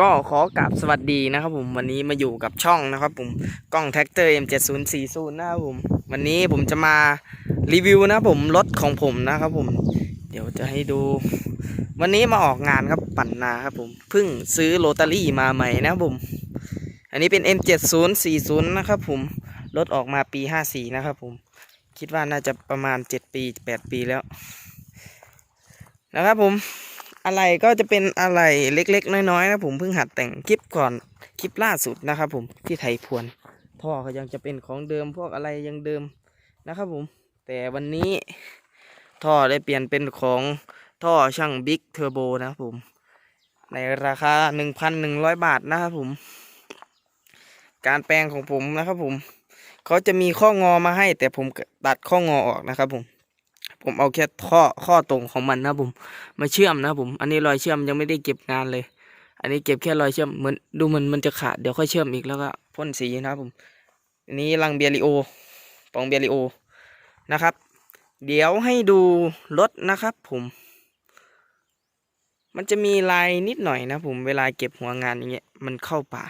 ก็ขอกราบสวัสดีนะครับผมวันนี้มาอยู่กับช่องนะครับผมกล้องแท็กเตอร์ M7040 นะครับผมวันนี้ผมจะมารีวิวนะครับผมรถของผมนะครับผม เดี๋ยวจะให้ดู วันนี้มาออกงานครับปั่นนาครับผมเพิ่งซื้อโรตารี่มาใหม่นะครับผม อันนี้เป็น M7040 นะครับผมรถออกมาปี 54 นะครับผมคิดว่าน่าจะประมาณ 7 ปี 8 ปีแล้ว นะครับผม อะไรก็จะเป็นอะไรเล็กๆ น้อยๆนะผมเพิ่งหัดแต่งคลิปก่อนคลิปล่าสุดนะครับผมที่ไทยพวนท่อก็ยังจะเป็นของเดิมพวกอะไรยังเดิมนะครับผมแต่วันนี้ท่อได้เปลี่ยนเป็นของท่อช่างบิ๊กเทอร์โบนะครับผม ในราคา 1,100 บาทนะครับผม การแปลงของผมนะครับผมเขาจะมีข้องอมาให้ แต่ผมตัดข้องอออกนะครับผม ผมเอาแค่ข้อข้อตรงของมันนะผมมาเชื่อมนะผม อันนี้รอยเชื่อมยังไม่ได้เก็บงานเลย อันนี้เก็บแค่รอยเชื่อมเหมือนดูมันมันจะขาดเดี๋ยวค่อยเชื่อมอีกแล้วก็พ่นสีนะผมอันนี้ลังเบียริโอปองเบียริโอนะครับ เดี๋ยวให้ดูรถนะครับผม มันจะมีลายนิดหน่อยนะผมเวลาเก็บหัวงานอย่างเงี้ยมันเข้าป่า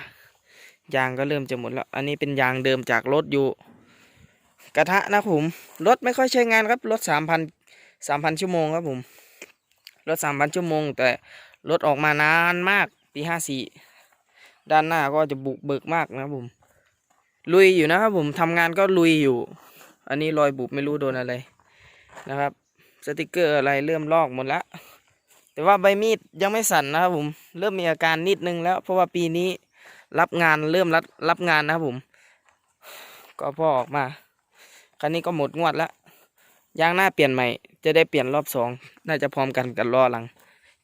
ยางก็เริ่มจะหมดแล้ว อันนี้เป็นยางเดิมจากรถอยู่ กระทะนะผมรถไม่ค่อยใช้งานครับรถสามพันสามพันชั่วโมงครับผมรถสามพันชั่วโมง แต่รถออกมานานมากปีห้าสี่ด้านหน้าก็จะบุกเบิกมากนะครับผม ลุยอยู่นะครับผมทำงานก็ลุยอยู่ อันนี้รอยบุบไม่รู้โดนอะไรนะครับ สติกเกอร์อะไรเริ่มลอกหมดล้วแต่ว่าใบมีดยังไม่สั่นนะครับผมเริ่มมีอาการนิดนึงแล้ว เพราะว่าปีนี้รับงานเริ่มรับรับงานนะครับผม ก็พอออกมา คันนี้ก็หมดงวดแล้วยางหน้าเปลี่ยนใหม่ จะได้เปลี่ยนรอบสองน่าจะพร้อมกันกับล้อหลัง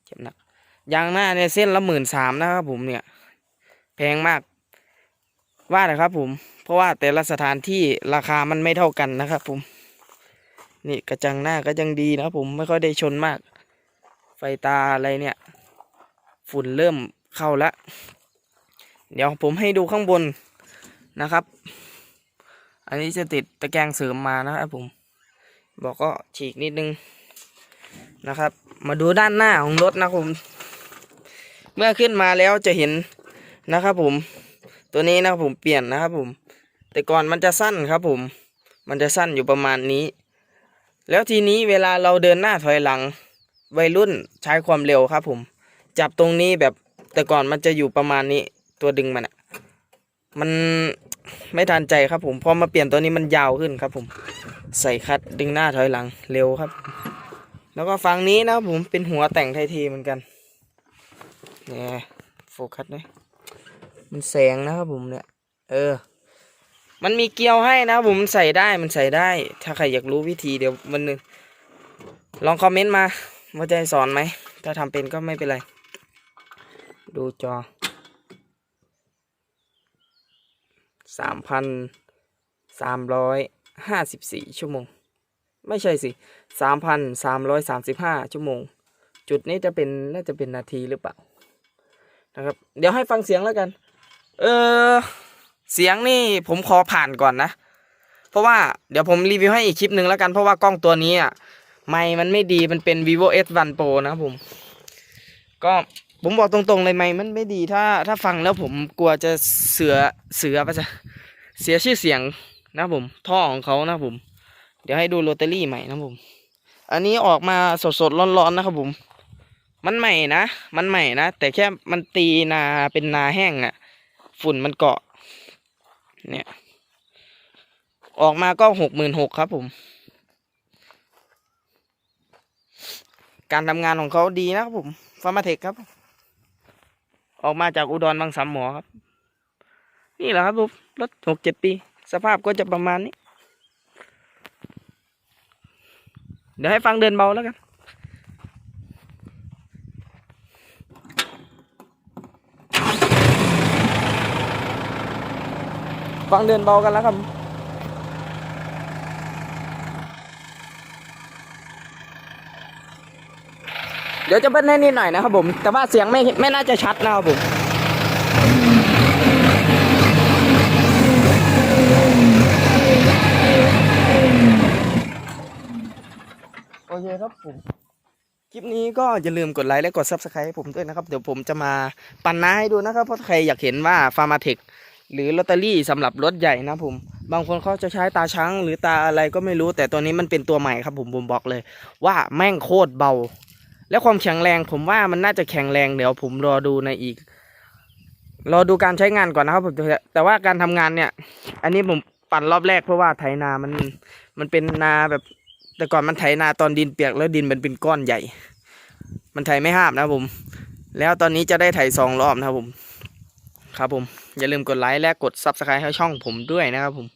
เจ็บหนักยางหน้าเนี่ยเส้นละหมื่นสามนะครับผมเนี่ย แพงมากว่านะครับผม เพราะว่าแต่ละสถานที่ราคามันไม่เท่ากันนะครับผม นี่กระจังหน้าก็ยังดีนะผมไม่ค่อยได้ชนมาก ไฟตาอะไรเนี่ย ฝุ่นเริ่มเข้าแล้วเดี๋ยวผมให้ดูข้างบนนะครับ อันนี้จะติดตะแกรงเสริมมานะครับผม บอกก็ฉีกนิดนึงนะครับ มาดูด้านหน้าของรถนะครับผม เมื่อขึ้นมาแล้วจะเห็นนะครับผม ตัวนี้นะครับผมเปลี่ยนนะครับผม แต่ก่อนมันจะสั้นครับผม มันจะสั้นอยู่ประมาณนี้ แล้วทีนี้เวลาเราเดินหน้าถอยหลัง วัยรุ่นใช้ความเร็วครับผม จับตรงนี้แบบแต่ก่อนมันจะอยู่ประมาณนี้ ตัวดึงมันอะมัน ไม่ทันใจครับผมพอมาเปลี่ยนตัวนี้มันยาวขึ้นครับผมใส่คัดดึงหน้าถอยหลังเร็วครับ แล้วก็ฝั่งนี้นะครับผมเป็นหัวแต่งไทยทีเหมือนกันเนี่ยโฟกัสนะมันแสงนะครับผมเนี่ยเออ มันมีเกลียวให้นะครับผมใส่ได้มันใส่ได้ ถ้าใครอยากรู้วิธีเดี๋ยวมันนึงลองคอมเมนต์มาว่าจะให้สอนไหมถ้าทำเป็นก็ไม่เป็นไร ดูจอ สามพันสามร้อยห้าสิบสี่ชั่วโมง ไม่ใช่สิสามพันสามร้อยสามสิบห้าชั่วโมง จุดนี้จะเป็นน่าจะเป็นนาทีหรือเปล่านะครับ เดี๋ยวให้ฟังเสียงแล้วกัน เออเสียงนี่ผมขอผ่านก่อนนะ เพราะว่าเดี๋ยวผมรีวิวให้อีกคลิปหนึ่งแล้วกันเพราะว่ากล้องตัวนี้อะ ไมค์มันไม่ดีมันเป็น vivo S1 Pro นะผม ก็ ผมบอกตรงๆเลยไมค์มันไม่ดีถ้าถ้าฟังแล้วผมกลัวจะเสือเสือไปจะเสียชื่อเสียงนะผม ท่อของเขานะผม เดี๋ยวให้ดูโรตารี่ใหม่นะผม อันนี้ออกมาสดๆร้อนๆนะครับผม มันใหม่นะ มันใหม่นะ แต่แค่มันตีนาเป็นนาแห้งอะ่ะ ฝุ่นมันเกาะ เนี่ย ออกมาก็หกหมื่นหกครับผม การทำงานของเขาดีนะครับผมฟาร์มาเทคครับ ออกมาจากอุดรบางสามหมอครับ นี่แหละครับผมรถหกเจ็ดปี สภาพก็จะประมาณนี้ เดี๋ยวให้ฟังเดินเบาแล้วกันฟังเดินเบากันแล้วครับ ดี๋ยวจะเบิ้ลให้นิดหน่อยนะครับผม แต่ว่าเสียงไม่ไม่น่าจะชัดนะครับผมโอเคครับผม คลิปนี้ก็อย่าลืมกดไลค์และกด subscribe ให้ผมด้วยนะครับ เดี๋ยวผมจะมาปั่นน้าให้ดูนะครับ เพราะใครอยากเห็นว่าฟาร์มาเทคหรือลอตเตอรี่สำหรับรถใหญ่นะผม บางคนเขาจะใช้ตาช้างหรือตาอะไรก็ไม่รู้ แต่ตัวนี้มันเป็นตัวใหม่ครับผมผมบอกเลย ว่าแม่งโคตรเบา และความแข็งแรงผมว่ามันน่าจะแข็งแรงเดี๋ยวผมรอดูในอีก รอดูการใช้งานก่อนนะครับผมแต่ว่าการทำงานเนี่ย อันนี้ผมปั่นรอบแรกเพราะว่าไถนามันมันเป็นนาแบบ แต่ก่อนมันไถนาตอนดินเปียกแล้วดินมันเป็นก้อนใหญ่ มันไถไม่ห้ามนะผม แล้วตอนนี้จะได้ไถสองรอบนะครับผม ครับผม อย่าลืมกดไลค์และกด subscribe ให้ช่องผมด้วยนะครับผม